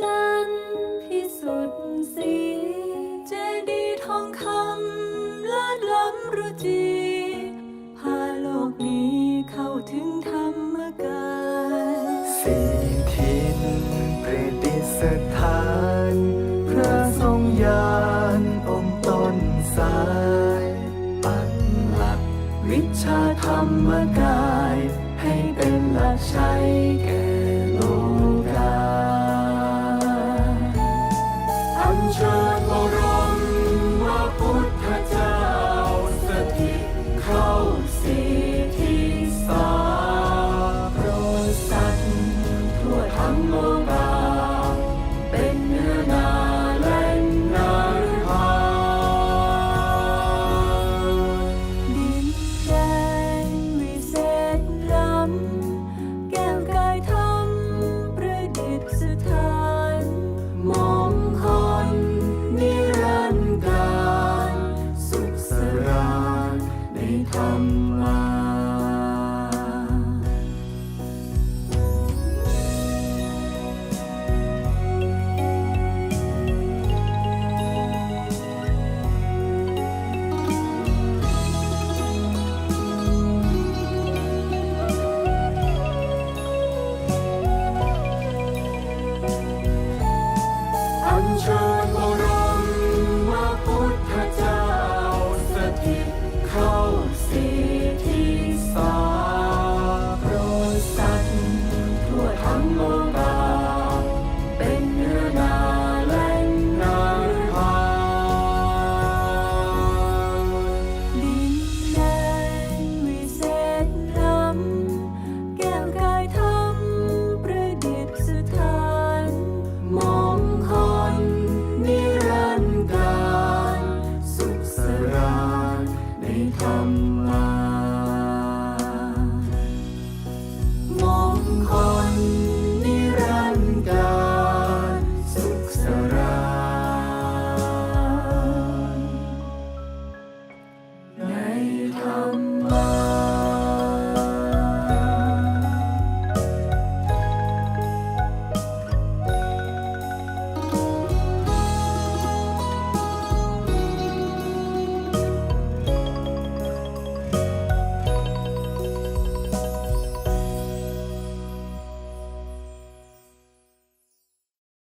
จันพิสุทธิ์สีเจดีทองคำเลิศล้ำรุจี พาโลกนี้เข้าถึงธรรมกายสีทินประดิษฐาน พระทรงยานองค์ต้นสาย ปักหลักวิชาธรรมกาย ให้เป็นหลักใช้แก่ Come. come.